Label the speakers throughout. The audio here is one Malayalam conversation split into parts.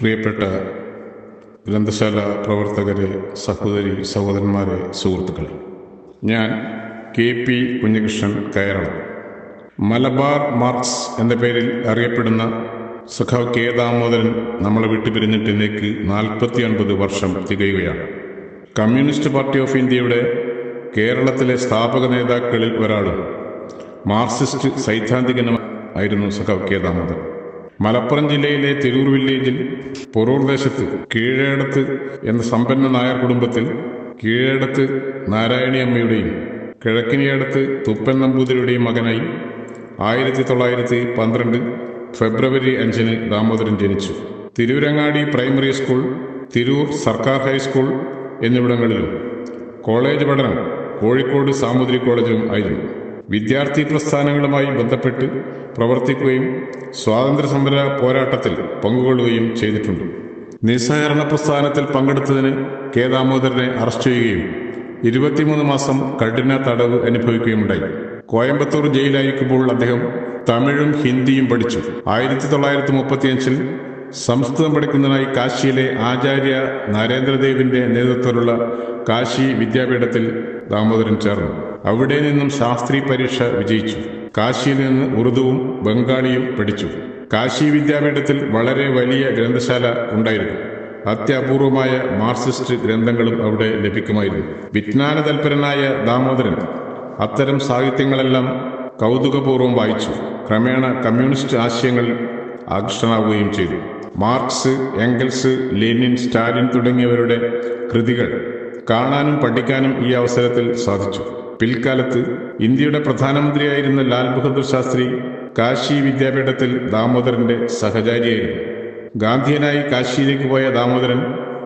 Speaker 1: പ്രിയപ്പെട്ട ഗ്രന്ഥശാല പ്രവർത്തകരെ സഹോദരി സഹോദരന്മാരെ സുഹൃത്തുക്കളെ. ഞാൻ K P Kunhikrishnan Kayaralam. Malabar Marx എന്ന പേരിൽ അറിയപ്പെടുന്ന സഖാവ് കെ ദാമോദരൻ നമ്മളെ വിട്ടുപിരിഞ്ഞിട്ട് ഇന്നേക്ക് നാൽപ്പത്തി ഒൻപത് വർഷം തികയുകയാണ്. കമ്മ്യൂണിസ്റ്റ് പാർട്ടി ഓഫ് ഇന്ത്യയുടെ കേരളത്തിലെ സ്ഥാപക നേതാക്കളിൽ ഒരാളും മാർക്സിസ്റ്റ് സൈദ്ധാന്തികനും ആയിരുന്നു സഖാവ് കെ ദാമോദരൻ. മലപ്പുറം ജില്ലയിലെ തിരൂർ വില്ലേജിൽ പൊറൂർ ദേശത്ത് കീഴേടത്ത് എന്ന സമ്പന്ന നായർ കുടുംബത്തിൽ കീഴേടത്ത് നാരായണിയമ്മയുടെയും കിഴക്കിനിയടത്ത് തുപ്പൻ നമ്പൂതിരിയുടെയും മകനായി ആയിരത്തി തൊള്ളായിരത്തി പന്ത്രണ്ട് ഫെബ്രുവരി അഞ്ചിന് ദാമോദരൻ ജനിച്ചു. തിരൂരങ്ങാടി പ്രൈമറി സ്കൂൾ തിരൂർ സർക്കാർ ഹൈസ്കൂൾ എന്നിവിടങ്ങളിലും കോളേജ് പഠനം കോഴിക്കോട് സാമൂതിരി കോളേജിലും ആയിരുന്നു. വിദ്യാർത്ഥി പ്രസ്ഥാനങ്ങളുമായി ബന്ധപ്പെട്ട് പ്രവർത്തിക്കുകയും സ്വാതന്ത്ര്യ സമര പോരാട്ടത്തിൽ പങ്കുകൊള്ളുകയും ചെയ്തിട്ടുണ്ട്. നിസ്സഹകരണ പ്രസ്ഥാനത്തിൽ പങ്കെടുത്തതിന് കെ ദാമോദരനെ അറസ്റ്റ് ചെയ്യുകയും ഇരുപത്തിമൂന്ന് മാസം കഠിന തടവ് അനുഭവിക്കുകയുമുണ്ടായി. കോയമ്പത്തൂർ ജയിലായിരിക്കുമ്പോൾ അദ്ദേഹം തമിഴും ഹിന്ദിയും പഠിച്ചു. ആയിരത്തി തൊള്ളായിരത്തി മുപ്പത്തിയഞ്ചിൽ സംസ്കൃതം പഠിക്കുന്നതിനായി കാശിയിലെ ആചാര്യ നരേന്ദ്രദേവിന്റെ നേതൃത്വത്തിലുള്ള കാശി വിദ്യാപീഠത്തിൽ ദാമോദരൻ ചേർന്നു. അവിടെ നിന്നും ശാസ്ത്രി പരീക്ഷ വിജയിച്ചു. കാശിയിൽ നിന്ന് ഉറുദുവും ബംഗാളിയും പഠിച്ചു. കാശി വിദ്യാപീഠത്തിൽ വളരെ വലിയ ഗ്രന്ഥശാല ഉണ്ടായിരുന്നു. അത്യപൂർവമായ മാർക്സിസ്റ്റ് ഗ്രന്ഥങ്ങളും അവിടെ ലഭിക്കുമായിരുന്നു വിജ്ഞാന തൽപരനായ ദാമോദരൻ അത്തരം സാഹിത്യങ്ങളെല്ലാം കൗതുകപൂർവം വായിച്ചു. ക്രമേണ കമ്മ്യൂണിസ്റ്റ് ആശയങ്ങൾ ആകൃഷ്ടനാവുകയും ചെയ്തു. മാർക്സ് എംഗൽസ് ലെനിൻ സ്റ്റാലിൻ തുടങ്ങിയവരുടെ കൃതികൾ കാണാനും പഠിക്കാനും ഈ അവസരത്തിൽ സാധിച്ചു. പിൽക്കാലത്ത് ഇന്ത്യയുടെ പ്രധാനമന്ത്രിയായിരുന്ന ലാൽ ബഹദൂർ ശാസ്ത്രി കാശി വിദ്യാപീഠത്തിൽ ദാമോദരന്റെ സഹചാരിയായിരുന്നു. ഗാന്ധിയനായി കാശിയിലേക്ക് പോയ ദാമോദരൻ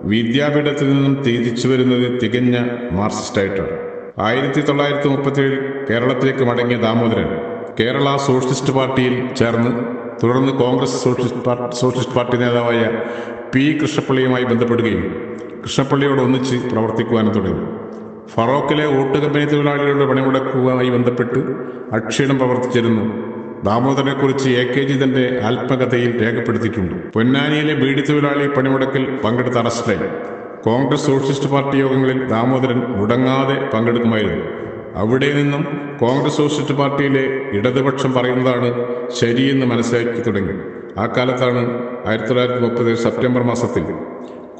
Speaker 1: വിദ്യാപീഠത്തിൽ നിന്നും തിരിച്ചു വരുന്നത് തികഞ്ഞ മാർക്സിസ്റ്റായിട്ടാണ്. ആയിരത്തി തൊള്ളായിരത്തി മുപ്പത്തിയേഴിൽ കേരളത്തിലേക്ക് മടങ്ങിയ ദാമോദരൻ കേരള സോഷ്യലിസ്റ്റ് പാർട്ടിയിൽ ചേർന്ന് തുടർന്ന് Congress socialist party socialist party നേതാവായ പി കൃഷ്ണപ്പള്ളിയുമായി ബന്ധപ്പെടുകയും കൃഷ്ണപ്പള്ളിയോട് ഒന്നിച്ച് പ്രവർത്തിക്കുവാനും തുടങ്ങി. ഫറോക്കിലെ ഓട്ട് കമ്പനി തൊഴിലാളികളുടെ പണിമുടക്കുമായി ബന്ധപ്പെട്ട് അക്ഷീണം പ്രവർത്തിച്ചിരുന്നു. ദാമോദരനെക്കുറിച്ച് എ കെ ജി തന്റെ ആത്മകഥയിൽ രേഖപ്പെടുത്തിയിട്ടുണ്ട്. പൊന്നാനിയിലെ ബീഡി തൊഴിലാളി പണിമുടക്കിൽ പങ്കെടുത്ത അറസ്റ്റിലായി. കോൺഗ്രസ് സോഷ്യലിസ്റ്റ് പാർട്ടി യോഗങ്ങളിൽ ദാമോദരൻ മുടങ്ങാതെ പങ്കെടുക്കുമായിരുന്നു. അവിടെ നിന്നും കോൺഗ്രസ് സോഷ്യലിസ്റ്റ് പാർട്ടിയിലെ ഇടതുപക്ഷം പറയുന്നതാണ് ശരിയെന്ന് മനസ്സിലാക്കി തുടങ്ങി. ആ കാലത്താണ് ആയിരത്തി തൊള്ളായിരത്തി മുപ്പത് സെപ്റ്റംബർ മാസത്തിൽ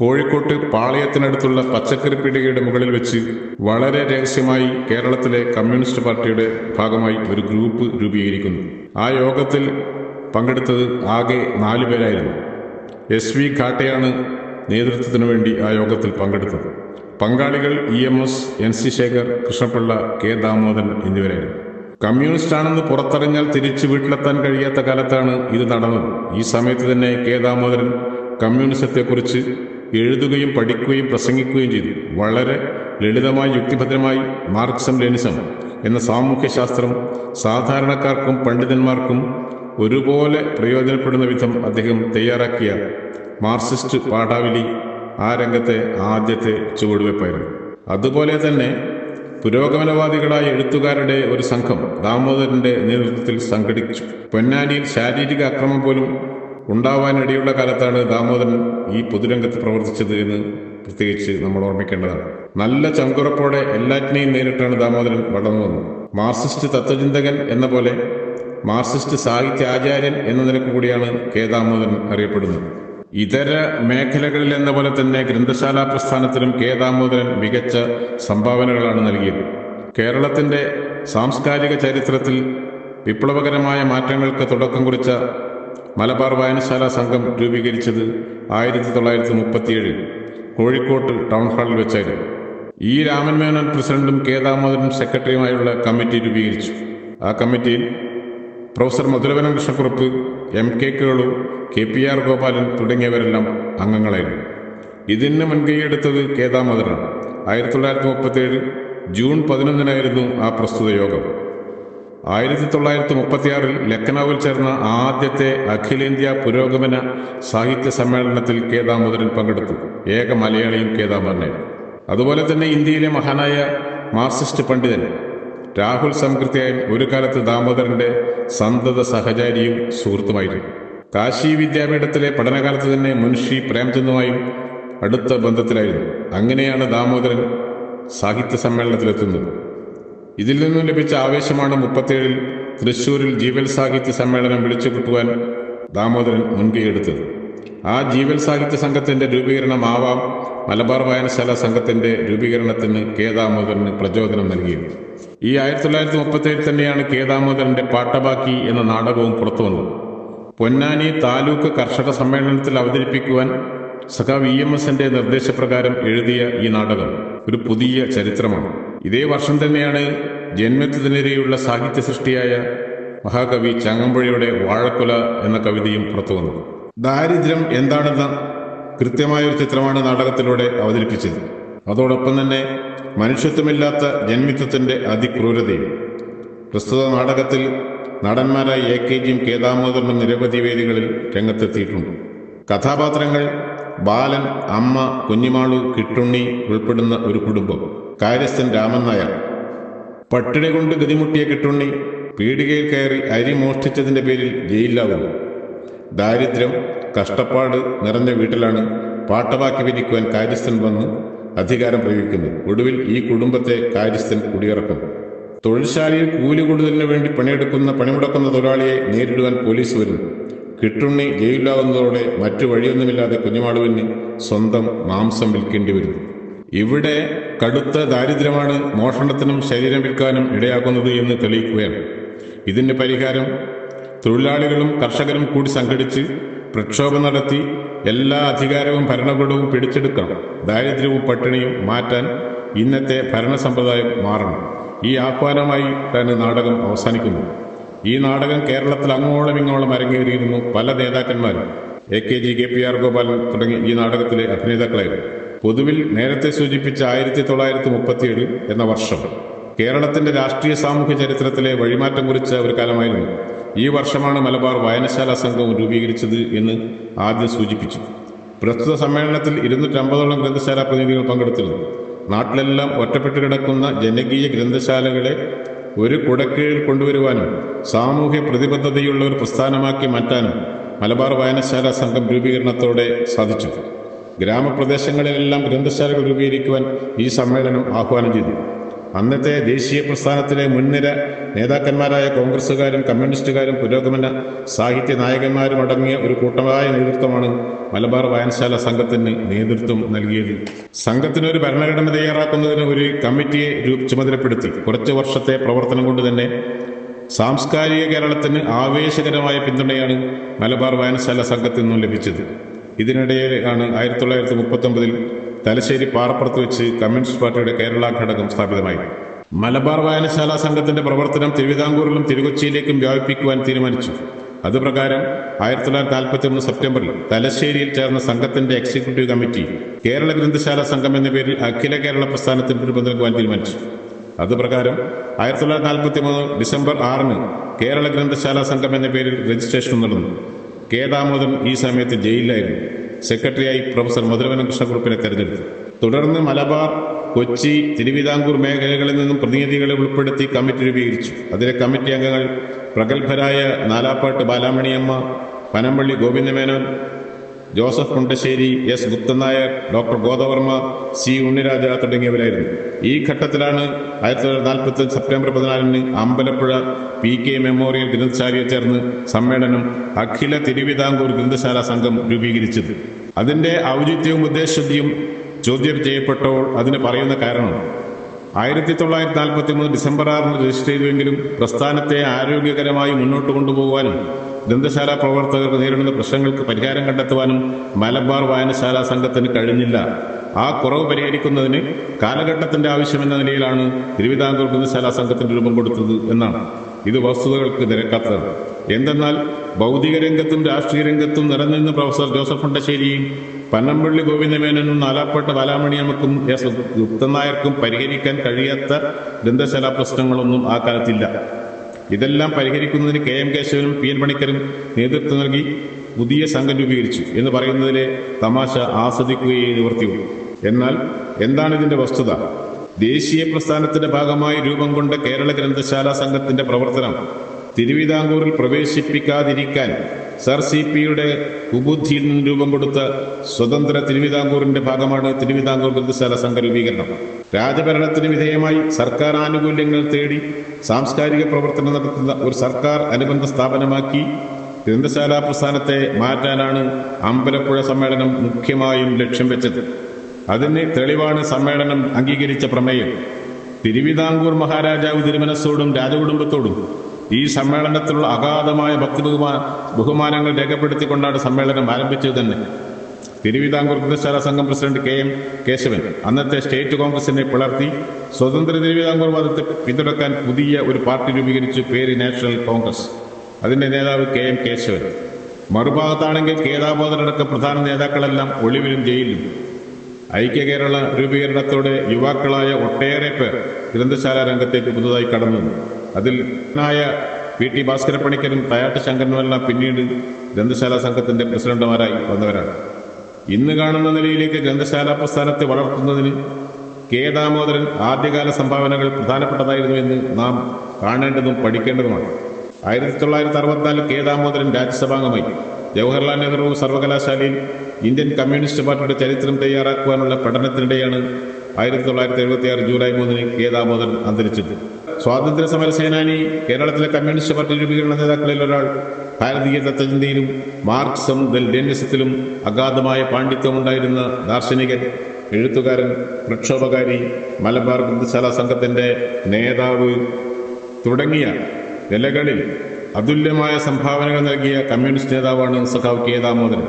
Speaker 1: കോഴിക്കോട്ട് പാളയത്തിനടുത്തുള്ള പച്ചക്കറി പീടികയുടെ മുകളിൽ വെച്ച് വളരെ രഹസ്യമായി കേരളത്തിലെ കമ്മ്യൂണിസ്റ്റ് പാർട്ടിയുടെ ഭാഗമായി ഒരു ഗ്രൂപ്പ് രൂപീകരിക്കുന്നു. ആ യോഗത്തിൽ പങ്കെടുത്തത് ആകെ നാലു പേരായിരുന്നു. എസ് വി ഘാട്ടയാണ് നേതൃത്വത്തിനു വേണ്ടി ആ യോഗത്തിൽ പങ്കെടുത്തത്. പങ്കാളികൾ E M S N C Shekhar Krishna Pillai K Damodaran എന്നിവരായിരുന്നു. കമ്മ്യൂണിസ്റ്റ് ആണെന്ന് പുറത്തറിഞ്ഞാൽ തിരിച്ചു വീട്ടിലെത്താൻ കഴിയാത്ത കാലത്താണ് ഇത് നടന്നത്. ഈ സമയത്ത് തന്നെ കെ ദാമോദരൻ കമ്മ്യൂണിസത്തെക്കുറിച്ച് എഴുതുകയും പഠിക്കുകയും പ്രസംഗിക്കുകയും ചെയ്തു. വളരെ ലളിതമായി യുക്തിഭദ്രമായി മാർക്സം ലെനിസം എന്ന സാമൂഹ്യശാസ്ത്രം സാധാരണക്കാർക്കും പണ്ഡിതന്മാർക്കും ഒരുപോലെ പ്രയോജനപ്പെടുന്ന വിധം അദ്ദേഹം തയ്യാറാക്കിയ മാർക്സിസ്റ്റ് പാഠാവലി ആ രംഗത്തെ ആദ്യത്തെ ചുവടുവെപ്പായിരുന്നു അതുപോലെ തന്നെ പുരോഗമനവാദികളായ എഴുത്തുകാരുടെ ഒരു സംഘം ദാമോദരന്റെ നേതൃത്വത്തിൽ സംഘടിച്ചു പൊന്നാനിയിൽ ശാരീരിക അക്രമം പോലും ഉണ്ടാവാനിടയുള്ള കാലത്താണ് ദാമോദരൻ ഈ പൊതുരംഗത്ത് പ്രവർത്തിച്ചത് എന്ന് പ്രത്യേകിച്ച് നമ്മൾ ഓർമ്മിക്കേണ്ടതാണ്. നല്ല ചങ്കുറപ്പോടെ എല്ലാറ്റിനെയും നേരിട്ടാണ് ദാമോദരൻ വളർന്നു വന്നത്. മാർക്സിസ്റ്റ് തത്വചിന്തകൻ എന്ന പോലെ മാർക്സിസ്റ്റ് സാഹിത്യ ആചാര്യൻ എന്ന നിലയ്ക്ക് കൂടിയാണ് കെ ദാമോദരൻ അറിയപ്പെടുന്നത്. ഇതര മേഖലകളിൽ എന്ന പോലെ തന്നെ ഗ്രന്ഥശാല പ്രസ്ഥാനത്തിലും കെ ദാമോദരൻ മികച്ച സംഭാവനകളാണ് നൽകിയത്. കേരളത്തിന്റെ സാംസ്കാരിക ചരിത്രത്തിൽ വിപ്ലവകരമായ മാറ്റങ്ങൾക്ക് തുടക്കം കുറിച്ച മലബാർ വായനശാല സംഘം രൂപീകരിച്ചത് ആയിരത്തി തൊള്ളായിരത്തി മുപ്പത്തിയേഴിൽ കോഴിക്കോട്ട് ടൗൺ ഹാളിൽ വെച്ചായിരുന്നു. ഇ രാമൻ മേനോൻ പ്രസിഡന്റും കെ ദാമോദരൻ സെക്രട്ടറിയുമായുള്ള കമ്മിറ്റി രൂപീകരിച്ചു. ആ കമ്മിറ്റിയിൽ professor Madhuravanam Krishnakurup M K Kelu K P R Gopalan തുടങ്ങിയവരെല്ലാം അംഗങ്ങളായിരുന്നു. ഇതിന് മുൻകൈയെടുത്തത് കെ ദാമോദരനാണ്. ആയിരത്തി തൊള്ളായിരത്തി മുപ്പത്തേഴ് ജൂൺ പതിനൊന്നിനായിരുന്നു ആ പ്രസ്തുത യോഗം. ആയിരത്തി തൊള്ളായിരത്തി മുപ്പത്തിയാറിൽ ലക്നൌവിൽ ചേർന്ന ആദ്യത്തെ അഖിലേന്ത്യാ പുരോഗമന സാഹിത്യ സമ്മേളനത്തിൽ കെ ദാമോദരൻ പങ്കെടുത്തു. ഏക മലയാളിയും കെ ദാമോദരനെ അതുപോലെ തന്നെ ഇന്ത്യയിലെ മഹാനായ മാർക്സിസ്റ്റ് പണ്ഡിതൻ രാഹുൽ സംകൃത്യായൻ ഒരു കാലത്ത് ദാമോദരന്റെ സന്തത സഹചാരിയും സുഹൃത്തുമായിരുന്നു. കാശി വിദ്യാപീഠത്തിലെ പഠനകാലത്ത് തന്നെ മുൻഷി പ്രേംചന്ദുമായും അടുത്ത ബന്ധത്തിലായിരുന്നു. അങ്ങനെയാണ് ദാമോദരൻ സാഹിത്യ സമ്മേളനത്തിലെത്തുന്നത്. ഇതിൽ നിന്നും ലഭിച്ച ആവേശമാണ് മുപ്പത്തിയേഴിൽ തൃശൂരിൽ ജീവൽ സാഹിത്യ സമ്മേളനം വിളിച്ചു കിട്ടുവാൻ ദാമോദരൻ മുൻകൈയെടുത്തത് ആ ജീവൽ സാഹിത്യ സംഘത്തിന്റെ രൂപീകരണമാവാം മലബാർ വായനശാല സംഘത്തിന്റെ രൂപീകരണത്തിന് കെ ദാമോദരന് പ്രചോദനം നൽകിയത്. ഈ ആയിരത്തി തൊള്ളായിരത്തി മുപ്പത്തേഴിൽ തന്നെയാണ് കെ ദാമോദരന്റെ പാട്ടബാക്കി എന്ന നാടകവും പുറത്തു വന്നത്. പൊന്നാനി താലൂക്ക് കർഷക സമ്മേളനത്തിൽ അവതരിപ്പിക്കുവാൻ സഖാവ് ഇ എം എസിന്റെ നിർദ്ദേശപ്രകാരം എഴുതിയ ഈ നാടകം ഒരു പുതിയ ചരിത്രമാണ്. ഇതേ വർഷം തന്നെയാണ് ജന്മത്തിനെതിരെയുള്ള സാഹിത്യ സൃഷ്ടിയായ മഹാകവി ചങ്ങമ്പുഴയുടെ വാഴക്കുല എന്ന കവിതയും പുറത്തു വന്നത്. ദാരിദ്ര്യം എന്താണെന്ന കൃത്യമായ ഒരു ചിത്രമാണ് നാടകത്തിലൂടെ അവതരിപ്പിച്ചത്. അതോടൊപ്പം തന്നെ മനുഷ്യത്വമില്ലാത്ത ജന്മിത്വത്തിന്റെ അതിക്രൂരതയും. പ്രസ്തുത നാടകത്തിൽ നടന്മാരായ എ കെ ജിയും കെ നിരവധി വേദികളിൽ രംഗത്തെത്തിയിട്ടുണ്ട്. കഥാപാത്രങ്ങൾ ബാലൻ അമ്മ കുഞ്ഞിമാളു കിട്ടുണ്ണി ഉൾപ്പെടുന്ന ഒരു കുടുംബം. കാര്യസ്ഥൻ രാമൻ നായർ. പട്ടിണി കൊണ്ട് ഗതിമുട്ടിയ കിട്ടുണ്ണി പീടികയിൽ കയറി അരി മോഷ്ടിച്ചതിന്റെ പേരിൽ ജയിലിലാവുന്നു. ദാരിദ്ര്യം കഷ്ടപ്പാട് നിറഞ്ഞ വീട്ടിലാണ് പാട്ടവാക്കി വിരിക്കുവാൻ കാര്യസ്ഥൻ വന്ന് അധികാരം പ്രയോഗിക്കുന്നു ഒടുവിൽ ഈ കുടുംബത്തെ കാര്യസ്ഥൻ കുടിയിറക്കുന്നു തൊഴിൽശാലയിൽ കൂലി കൂടുതലിന് വേണ്ടി പണിയെടുക്കുന്ന പണിമുടക്കുന്ന തൊഴിലാളിയെ നേരിടുവാൻ പോലീസ് വരുന്നു കിട്ടുണ്ണി ജയിലിലാവുന്നതോടെ മറ്റു വഴിയൊന്നുമില്ലാതെ കുഞ്ഞുമാളുവിന് സ്വന്തം മാംസം വിൽക്കേണ്ടി വരുന്നു ഇവിടെ കടുത്ത ദാരിദ്ര്യമാണ് മോഷണത്തിനും ശരീരം വിൽക്കാനും ഇടയാക്കുന്നത് എന്ന് തെളിയിക്കുകയാണ്. ഇതിന് പരിഹാരം തൊഴിലാളികളും കർഷകരും കൂടി സംഘടിച്ച് പ്രക്ഷോഭം നടത്തി എല്ലാ അധികാരവും ഭരണകൂടവും പിടിച്ചെടുക്കണം. ദാരിദ്ര്യവും പട്ടിണിയും മാറ്റാൻ ഇന്നത്തെ ഭരണ സമ്പ്രദായം മാറണം. ഈ ആഹ്വാനമായിട്ടാണ് നാടകം അവസാനിക്കുന്നത് ഈ നാടകം കേരളത്തിൽ അങ്ങോളം ഇങ്ങോളം അരങ്ങേറിയിരുന്നു പല നേതാക്കന്മാരും. A K G K P R Gopalan തുടങ്ങി ഈ നാടകത്തിലെ അഭിനേതാക്കളായിരുന്നു. പൊതുവിൽ നേരത്തെ സൂചിപ്പിച്ച ആയിരത്തി തൊള്ളായിരത്തി മുപ്പത്തിയേഴ് എന്ന വർഷം കേരളത്തിന്റെ രാഷ്ട്രീയ സാമൂഹ്യ ചരിത്രത്തിലെ വഴിമാറ്റം കുറിച്ച ഒരു കാലമായിരുന്നു. ഈ വർഷമാണ് മലബാർ വായനശാല സംഘം രൂപീകരിച്ചത് എന്ന് ആദ്യം സൂചിപ്പിച്ചു. പ്രസ്തുത സമ്മേളനത്തിൽ ഇരുന്നൂറ്റമ്പതോളം ഗ്രന്ഥശാല പ്രതിനിധികൾ പങ്കെടുത്തിരുന്നു. നാട്ടിലെല്ലാം ഒറ്റപ്പെട്ടു കിടക്കുന്ന ജനകീയ ഗ്രന്ഥശാലകളെ ഒരു കുടക്കീഴിൽ കൊണ്ടുവരുവാനും സാമൂഹ്യ പ്രതിബദ്ധതയുള്ള ഒരു പ്രസ്ഥാനമാക്കി മാറ്റാനും മലബാർ വായനശാല സംഘം രൂപീകരണത്തോടെ സാധിച്ചു. ഗ്രാമപ്രദേശങ്ങളിലെല്ലാം ഗ്രന്ഥശാലകൾ രൂപീകരിക്കുവാൻ ഈ സമ്മേളനം ആഹ്വാനം ചെയ്തു. അന്നത്തെ ദേശീയ പ്രസ്ഥാനത്തിലെ മുൻനിര നേതാക്കന്മാരായ കോൺഗ്രസ്സുകാരും കമ്മ്യൂണിസ്റ്റുകാരും പുരോഗമന സാഹിത്യ നായകന്മാരും അടങ്ങിയ ഒരു കൂട്ടമായ നേതൃത്വമാണ് മലബാർ വായനശാല സംഘത്തിന് നേതൃത്വം നൽകിയത്. സംഘത്തിന് ഒരു ഭരണഘടന തയ്യാറാക്കുന്നതിന് ഒരു കമ്മിറ്റിയെ ചുമതലപ്പെടുത്തി. കുറച്ച് വർഷത്തെ പ്രവർത്തനം കൊണ്ട് തന്നെ സാംസ്കാരിക കേരളത്തിന് ആവേശകരമായ പിന്തുണയാണ് മലബാർ വായനശാല സംഘത്തിൽ നിന്നും ലഭിച്ചത്. ഇതിനിടയിലാണ് ആയിരത്തി തൊള്ളായിരത്തി മുപ്പത്തി ഒമ്പതിൽ തലശ്ശേരി പാറപ്പുറത്ത് വെച്ച് കമ്മ്യൂണിസ്റ്റ് പാർട്ടിയുടെ കേരള ഘടകം സ്ഥാപിതമായി. മലബാർ വായനശാല സംഘത്തിന്റെ പ്രവർത്തനം തിരുവിതാംകൂറിലും തിരുകൊച്ചിയിലേക്കും വ്യാപിപ്പിക്കുവാൻ തീരുമാനിച്ചു. അതുപ്രകാരം ആയിരത്തി തൊള്ളായിരത്തി നാൽപ്പത്തി ഒന്ന് സെപ്റ്റംബറിൽ തലശ്ശേരിയിൽ ചേർന്ന സംഘത്തിന്റെ എക്സിക്യൂട്ടീവ് കമ്മിറ്റി കേരള ഗ്രന്ഥശാല സംഘം എന്ന പേരിൽ അഖില കേരള പ്രസ്ഥാനത്തിന് രൂപം നൽകുവാൻ തീരുമാനിച്ചു. അതുപ്രകാരം ആയിരത്തി തൊള്ളായിരത്തി നാൽപ്പത്തി മൂന്ന് ഡിസംബർ ആറിന് കേരള ഗ്രന്ഥശാല സംഘം എന്ന പേരിൽ രജിസ്ട്രേഷൻ നടന്നു. കെ ദാമോദരൻ ഈ സമയത്ത് ജയിലിലായിരുന്നു. സെക്രട്ടറിയായി പ്രൊഫസർ മധുരവനം കൃഷ്ണക്കുറുപ്പിനെ തെരഞ്ഞെടുത്തു. തുടർന്ന് മലബാർ കൊച്ചി തിരുവിതാംകൂർ മേഖലകളിൽ നിന്നും പ്രതിനിധികളെ ഉൾപ്പെടുത്തി കമ്മിറ്റി രൂപീകരിച്ചു. അതിലെ കമ്മിറ്റി അംഗങ്ങൾ പ്രഗത്ഭരായ Nalappat Balamaniamma Panampilly Govinda Menon Joseph Kundassery S. ഗുപ്തനായർ doctor Godavarma C. Unniraja തുടങ്ങിയവരായിരുന്നു. ഈ ഘട്ടത്തിലാണ് ആയിരത്തി തൊള്ളായിരത്തി നാൽപ്പത്തി സെപ്റ്റംബർ പതിനാലിന് അമ്പലപ്പുഴ പി. കെ. മെമ്മോറിയൽ ഗ്രന്ഥശാലയിൽ ചേർന്ന് സമ്മേളനം അഖില തിരുവിതാംകൂർ ഗ്രന്ഥശാല സംഘം രൂപീകരിച്ചത്. അതിന്റെ ഔചിത്യവും ഉദ്ദേശശുദ്ധിയും ചോദ്യം ചെയ്യപ്പെട്ടപ്പോൾ അതിന് പറയുന്ന കാരണം ആയിരത്തി തൊള്ളായിരത്തി നാൽപ്പത്തി മൂന്ന് ഡിസംബർ ആറിന് രജിസ്റ്റർ ചെയ്തുവെങ്കിലും പ്രസ്ഥാനത്തെ ആരോഗ്യകരമായി മുന്നോട്ട് കൊണ്ടുപോകാനും ഗ്രന്ഥശാല പ്രവർത്തകർക്ക് നേരിടുന്ന പ്രശ്നങ്ങൾക്ക് പരിഹാരം കണ്ടെത്തുവാനും മലബാർ വായനശാല സംഘത്തിന് കഴിഞ്ഞില്ല. ആ കുറവ് പരിഹരിക്കുന്നതിന് കാലഘട്ടത്തിന്റെ ആവശ്യമെന്ന നിലയിലാണ് തിരുവിതാംകൂർ ഗ്രന്ഥശാല സംഘത്തിന് രൂപം കൊടുത്തത് എന്നാണ്. ഇത് വസ്തുതകൾക്ക് നിരക്കാത്തതാണ് എന്തെന്നാൽ ഭൗതിക രംഗത്തും രാഷ്ട്രീയ രംഗത്തും നിറഞ്ഞിരുന്ന പ്രൊഫസർ ജോസഫ് ഉണ്ടശ്ശേരിയും പന്നമ്പള്ളി ഗോവിന്ദമേനനും നാലാപ്പട്ട ബാലാമണിയമ്മക്കും എസ് ഗുപ്തനായർക്കും പരിഹരിക്കാൻ കഴിയാത്ത ഗ്രന്ഥശാല പ്രശ്നങ്ങളൊന്നും ആ കാലത്തില്ല. ഇതെല്ലാം പരിഹരിക്കുന്നതിന് കെ എം കേശവനും പി എൻ പണിക്കരും നേതൃത്വം നൽകി പുതിയ സംഘം രൂപീകരിച്ചു എന്ന് പറയുന്നതിലെ തമാശ ആസ്വദിക്കുകയേ നിവർത്തിയുള്ളൂ എന്നാൽ എന്താണ് ഇതിന്റെ വസ്തുത? ദേശീയ പ്രസ്ഥാനത്തിന്റെ ഭാഗമായി രൂപം കൊണ്ട കേരള ഗ്രന്ഥശാല സംഘത്തിന്റെ പ്രവർത്തനം തിരുവിതാംകൂറിൽ പ്രവേശിപ്പിക്കാതിരിക്കാൻ സർ സി പിയുടെ കുബുദ്ധിയിൽ നിന്ന് രൂപം കൊടുത്ത സ്വതന്ത്ര തിരുവിതാംകൂറിന്റെ ഭാഗമാണ് തിരുവിതാംകൂർ ഗ്രന്ഥശാല സംഘ രൂപീകരണം. രാജഭരണത്തിന് വിധേയമായി സർക്കാർ ആനുകൂല്യങ്ങൾ തേടി സാംസ്കാരിക പ്രവർത്തനം നടത്തുന്ന ഒരു സർക്കാർ അനുബന്ധ സ്ഥാപനമാക്കി ഗ്രന്ഥശാല പ്രസ്ഥാനത്തെ മാറ്റാനാണ് അമ്പലപ്പുഴ സമ്മേളനം മുഖ്യമായും ലക്ഷ്യം വെച്ചത്. അതിന് തെളിവാണ് സമ്മേളനം അംഗീകരിച്ച പ്രമേയം. തിരുവിതാംകൂർ മഹാരാജാവ് തിരുമനസ്സോടും രാജകുടുംബത്തോടും ഈ സമ്മേളനത്തിലുള്ള അഗാധമായ ഭക്തി ബഹുമാനങ്ങൾ രേഖപ്പെടുത്തിക്കൊണ്ടാണ് സമ്മേളനം ആരംഭിച്ചത് തന്നെ. തിരുവിതാംകൂർ ഗ്രന്ഥശാല സംഘം പ്രസിഡന്റ് കെ എം കേശവൻ. അന്നത്തെ സ്റ്റേറ്റ് കോൺഗ്രസിനെ പിളർത്തി സ്വതന്ത്ര തിരുവിതാംകൂർ വാദത്തെ പിന്തുണക്കാൻ പുതിയ ഒരു പാർട്ടി രൂപീകരിച്ച് പേര് നാഷണൽ കോൺഗ്രസ്. അതിന്റെ നേതാവ് കെ എം കേശവൻ. മറുഭാഗത്താണെങ്കിൽ കേദാബോധനടക്കം പ്രധാന നേതാക്കളെല്ലാം ഒളിവിലും ജയിലിലും. ഐക്യ കേരള രൂപീകരണത്തോടെ യുവാക്കളായ ഒട്ടേറെ പേർ ഗ്രന്ഥശാല രംഗത്തേക്ക് പുതുതായി കടന്നു. അതിൽ പി ടി ഭാസ്കരപ്പണിക്കരും തയാട്ട് ശങ്കരനുമെല്ലാം പിന്നീട് ഗ്രന്ഥശാല സംഘത്തിന്റെ പ്രസിഡന്റുമാരായി വന്നവരാണ്. ഇന്ന് കാണുന്ന നിലയിലേക്ക് ഗ്രന്ഥശാല പ്രസ്ഥാനത്തെ വളർത്തുന്നതിന് കെ ദാമോദരൻ ആദ്യകാല സംഭാവനകൾ പ്രധാനപ്പെട്ടതായിരുന്നു എന്ന് നാം കാണേണ്ടതും പഠിക്കേണ്ടതുമാണ്. ആയിരത്തി തൊള്ളായിരത്തി അറുപത്തിനാലിൽ കെ ദാമോദരൻ രാജ്യസഭാംഗമായി. ജവഹർലാൽ നെഹ്റു സർവകലാശാലയിൽ ഇന്ത്യൻ കമ്മ്യൂണിസ്റ്റ് പാർട്ടിയുടെ ചരിത്രം തയ്യാറാക്കുവാനുള്ള പഠനത്തിനിടെയാണ് ആയിരത്തി തൊള്ളായിരത്തി എഴുപത്തി ആറ് ജൂലൈ മൂന്നിന് കെ ദാമോദരൻ അന്തരിച്ചത്. സ്വാതന്ത്ര്യ സമര സേനാനി കേരളത്തിലെ കമ്മ്യൂണിസ്റ്റ് പാർട്ടി രൂപീകരണ നേതാക്കളിൽ ഒരാൾ ഭാരതീയ തത്വചിന്തയിലും മാർക്സും ലെനിസത്തിലും അഗാധമായ പാണ്ഡിത്യമുണ്ടായിരുന്ന ദാർശനികൻ എഴുത്തുകാരൻ പ്രക്ഷോഭകാരി മലബാർ ഗ്രന്ഥശാല സംഘത്തിന്റെ നേതാവ് തുടങ്ങിയ നിലകളിൽ അതുല്യമായ സംഭാവനകൾ നൽകിയ കമ്മ്യൂണിസ്റ്റ് നേതാവാണ് സഖാവ് കെ ദാമോദരൻ.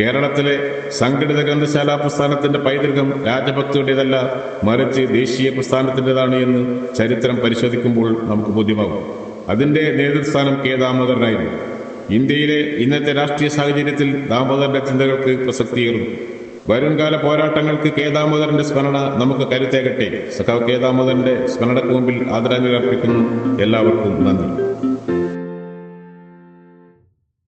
Speaker 1: കേരളത്തിലെ സംഘടിത ഗ്രന്ഥശാല പ്രസ്ഥാനത്തിന്റെ പൈതൃകം രാജഭക്തിയുടേതല്ല മറിച്ച് ദേശീയ പ്രസ്ഥാനത്തിന്റെതാണ് എന്ന് ചരിത്രം പരിശോധിക്കുമ്പോൾ നമുക്ക് ബോധ്യമാകും. അതിന്റെ നേതൃസ്ഥാനം കെ ദാമോദരനായിരുന്നു. ഇന്ത്യയിലെ ഇന്നത്തെ രാഷ്ട്രീയ സാഹചര്യത്തിൽ ദാമോദരന്റെ ചിന്തകൾക്ക് പ്രസക്തിയേറും. വരുംകാല പോരാട്ടങ്ങൾക്ക് കെ ദാമോദരന്റെ സ്മരണ നമുക്ക് കരുത്തേകട്ടെ. സഖാവ് കെ ദാമോദരന്റെ സ്മരണക്ക് മുമ്പിൽ ആദരാഞ്ജലി അർപ്പിക്കുന്നു. എല്ലാവർക്കും നന്ദി.